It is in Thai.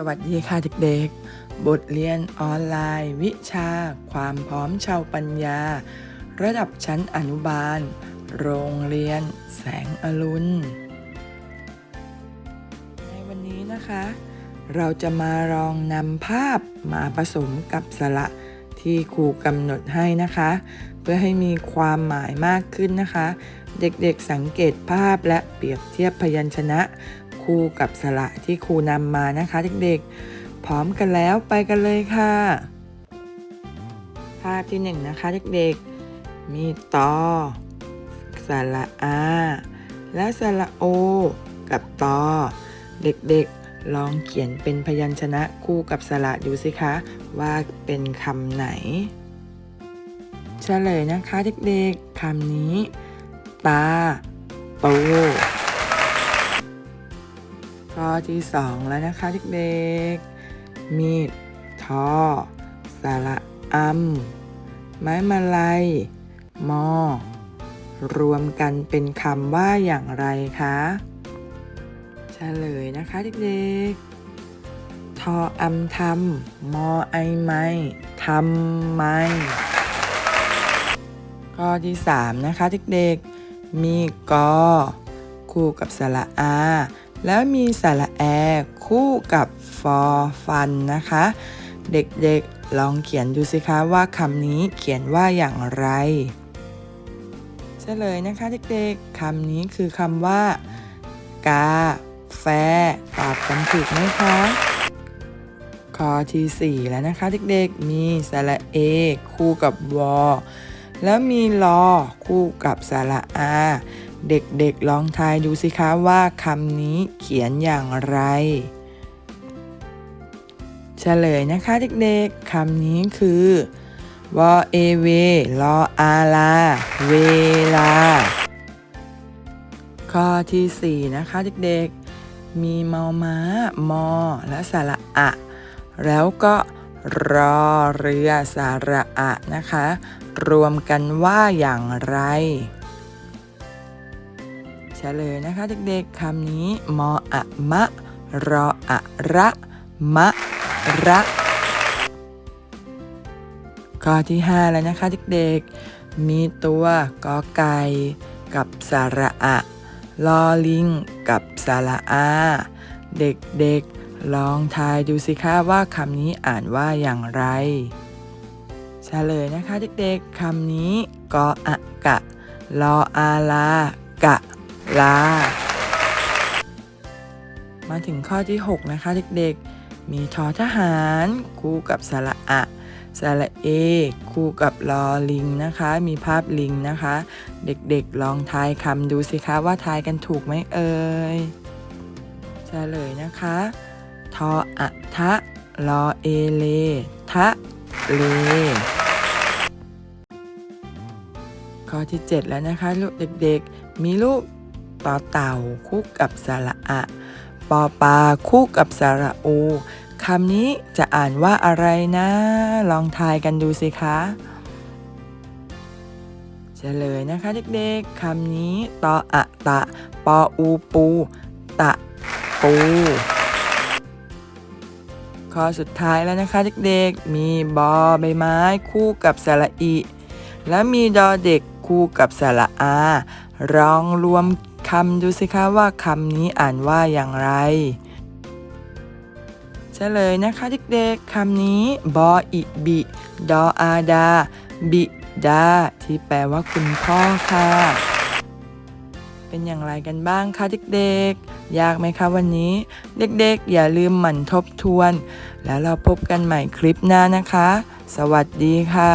สวัสดีค่ะเด็กๆ บทเรียนออนไลน์ วิชา ความพร้อมชาวปัญญา ระดับชั้นอนุบาล โรงเรียน แสงอรุณ ในวันนี้นะคะ เราจะมาลองนำภาพมาผสมกับสระที่ครูกำหนดให้นะคะ เพื่อให้มีความหมายมากขึ้นนะคะ เด็กๆสังเกตภาพและเปรียบเทียบพยัญชนะ คู่กับสระที่ครูนำมานะคะเด็กๆ พร้อมกันแล้วไปกันเลยค่ะ ภาพที่หนึ่งนะคะเด็กๆ มีตอสระอา และสระโอ กับตอ เด็กๆ ลองเขียนเป็นพยัญชนะคู่กับสระดูสิคะ ว่าเป็นคำไหนเฉลยนะคะเด็กๆคำนี้ ตาโต ข้อที่สองแล้วนะคะเด็กๆ มีดทอสาระอัมไม้มาลัยมอ รวมกันเป็นคำว่าอย่างไรคะเฉลยนะคะเด็กๆ ทออัมทำมอไอไม้ทำไมข้อที่สามนะคะเด็กๆ มีกอคู่กับสระอา แล้วมีสระแอคู่กับฟอฟันนะคะ เด็กๆลองเขียนดูสิคะว่าคำนี้เขียนว่าอย่างไรเฉลยนะคะเด็กๆคำนี้คือคำว่า กา แฟ ตอบกันถูกไหมคะข้อที่ 4 แล้วนะคะเด็กๆ มีสระเอคู่กับวอแล้วมีลอคู่กับสระอา เด็กๆลองทายดูสิคะว่าคำนี้เขียนอย่างไรเฉลยนะคะเด็กๆ คำนี้คือวอเอเวลออาลา เวลา ข้อที่ 4 นะคะเด็กๆ มีมอม้ามอ และสระอะ แล้วก็รอเรือสระอะนะคะ รวมกันว่าอย่างไร เฉลยนะคะเด็กๆคำนี้มออะมะ รออะระมะระข้อที่ 5 แล้วนะคะเด็กๆ มีตัวกอไก่กับสระอะลอลิงกับสระอา เด็กๆ ลองทายดูสิคะว่าคำนี้อ่านว่าอย่างไรเฉลยนะคะเด็กๆ คำนี้กออะกะ ลออาลากะ ลา มาถึงข้อที่ 6 นะคะเด็กๆ มีทอทหาร คู่กับสระอะสระเอ คู่กับลอลิงนะคะ มีภาพลิงนะคะ เด็กๆลองทายคำดูสิคะว่าทายกันถูกไหมเอ่ยเฉลยนะคะ ทออะทะลอเอเล ทะเล ข้อที่ 7 แล้วนะคะ ลูกเด็กๆ มีลูก ต่อเต่าคู่กับสระอะปอปลาคู่กับสระอู คำนี้จะอ่านว่าอะไรนะ ลองทายกันดูสิคะเฉลยนะคะเด็กๆ คำนี้ตออะตะ ปออูปู ตะปูข้อสุดท้ายแล้วนะคะเด็กๆ มีบอใบไม้คู่กับสระอี และมีดอเด็กคู่กับสระอาลองรวม คำดูสิคะว่าคำนี้อ่านว่าอย่างไรเฉลยนะคะเด็กๆคำนี้บออิบิดออาดา บิดา ที่แปลว่าคุณพ่อค่ะ เป็นอย่างไรกันบ้างคะเด็กๆ ยากไหมคะวันนี้ เด็กๆ อย่าลืมหมั่นทบทวน แล้วเราพบกันใหม่คลิปหน้านะคะ สวัสดีค่ะ